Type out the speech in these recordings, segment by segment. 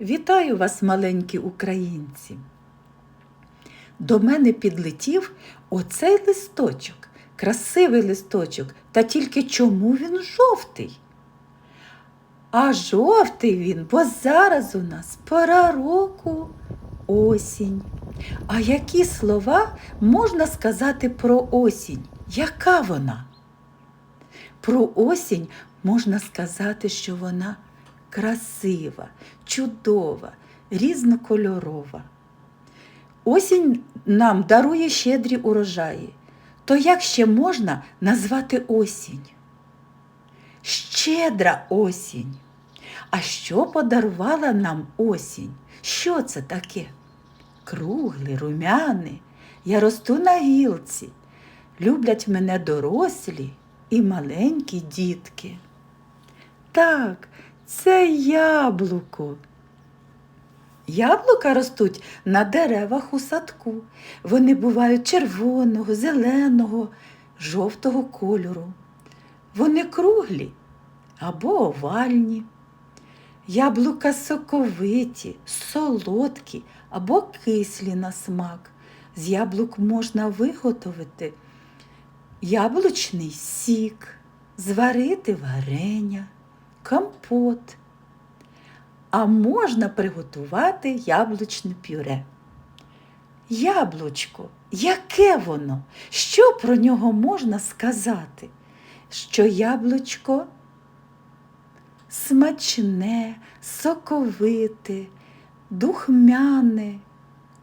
Вітаю вас, маленькі українці. До мене підлетів оцей листочок, красивий листочок, та тільки чому він жовтий? А жовтий він, бо зараз у нас пора року осінь. А які слова можна сказати про осінь? Яка вона? Про осінь можна сказати, що вона красива, чудова, різнокольорова. Осінь нам дарує щедрі урожаї. То як ще можна назвати осінь? Щедра осінь. А що подарувала нам осінь? Що це таке? Круглий, румяний. Я росту на гілці. Люблять мене дорослі і маленькі дітки. Так, це яблуко. Яблука ростуть на деревах у садку. Вони бувають червоного, зеленого, жовтого кольору. Вони круглі або овальні. Яблука соковиті, солодкі або кислі на смак. З яблук можна виготовити яблучний сік, зварити варення, компот. А можна приготувати яблучне пюре. Яблучко, яке воно? Що про нього можна сказати? Що яблучко смачне, соковите, духмяне,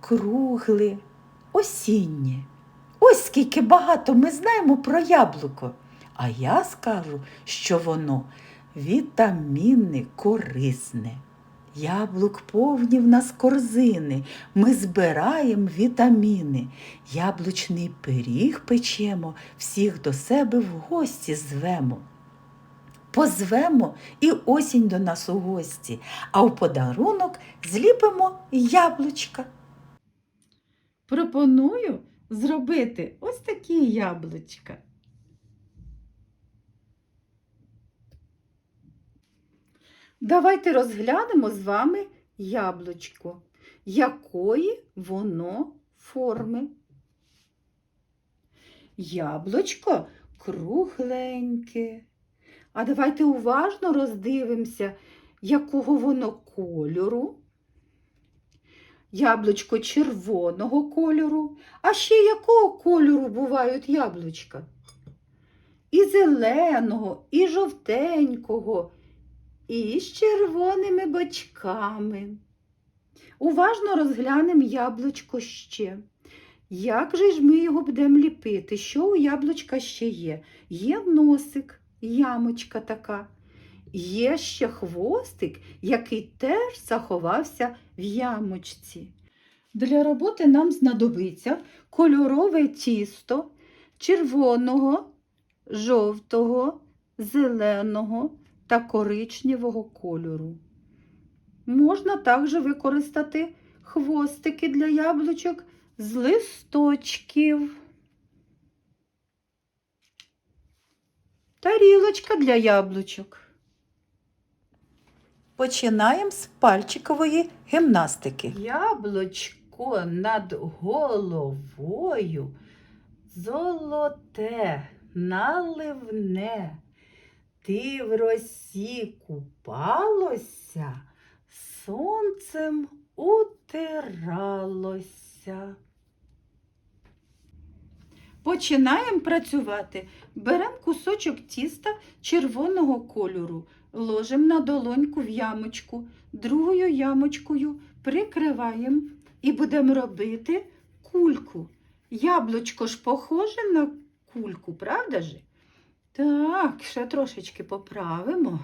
кругле, осіннє. Ось скільки багато ми знаємо про яблуко. А я скажу, що воно вітамінне, корисне. Яблук повні в нас корзини. Ми збираємо вітаміни. Яблучний пиріг печемо, всіх до себе в гості звемо. Позвемо і осінь до нас у гості, а в подарунок зліпимо яблучка. Пропоную зробити ось такі яблучка. Давайте розглянемо з вами яблучко, якої воно форми. Яблучко кругленьке. А давайте уважно роздивимося, якого воно кольору. Яблучко червоного кольору. А ще якого кольору бувають яблучка? І зеленого, і жовтенького, і з червоними бочками. Уважно розглянемо яблучко ще. Як же ж ми його будемо ліпити? Що у яблучка ще є? Є носик, ямочка така. Є ще хвостик, який теж заховався в ямочці. Для роботи нам знадобиться кольорове тісто червоного, жовтого, зеленого та коричневого кольору. Можна також використати хвостики для яблучок з листочків. Тарілочка для яблучок. Починаємо з пальчикової гімнастики. Яблучко над головою золоте, наливне. Ти в росі купалося, сонцем утиралося. Починаємо працювати. Беремо кусочок тіста червоного кольору, ложимо на долоньку в ямочку, другою ямочкою прикриваємо і будемо робити кульку. Яблучко ж похоже на кульку, правда ж? Так, ще трошечки поправимо.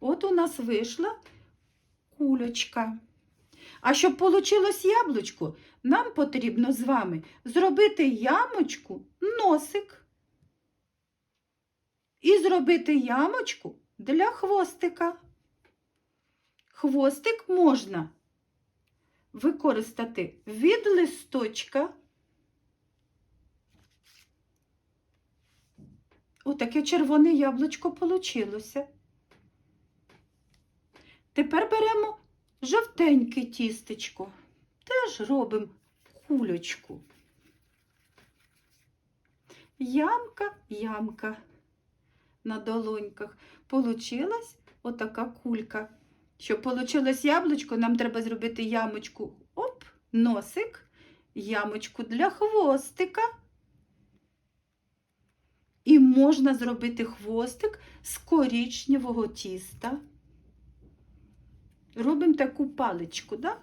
От у нас вийшла кульочка. А щоб вийшло яблучко, нам потрібно з вами зробити ямочку, носик. І зробити ямочку для хвостика. Хвостик можна використати від листочка. Отаке червоне яблучко получилося. Тепер беремо жовтеньке тістечко. Теж робимо кульочку. Ямка, ямка на долоньках. Получилась отака кулька. Щоб получилось яблучко, нам треба зробити ямочку. Оп, носик, ямочку для хвостика. Можна зробити хвостик з коричневого тіста. Робимо таку паличку, да?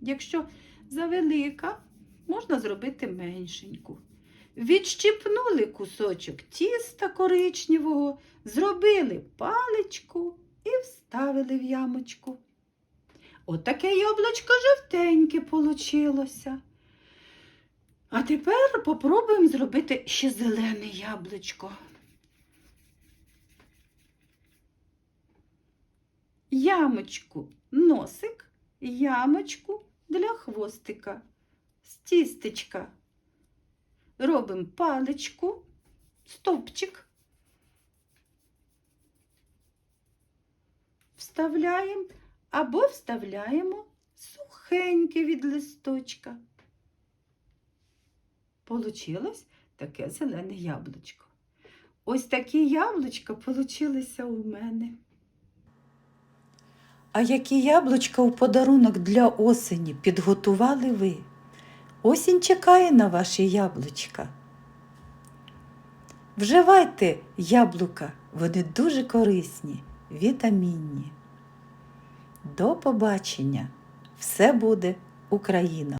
Якщо завелика, можна зробити меншеньку. Відщипнули кусочок тіста коричневого, зробили паличку і вставили в ямочку. Отаке яблучко жовтеньке получилося. А тепер попробуємо зробити ще зелене яблучко. Ямочку носик, ямочку для хвостика з тістечка. Робимо паличку, стовпчик. Вставляємо або вставляємо сухеньке від листочка. Получилось таке зелене яблучко. Ось такі яблучка получилися у мене. А які яблучка у подарунок для осені підготували ви? Осінь чекає на ваші яблучка. Вживайте яблука, вони дуже корисні, вітамінні. До побачення! Все буде Україна!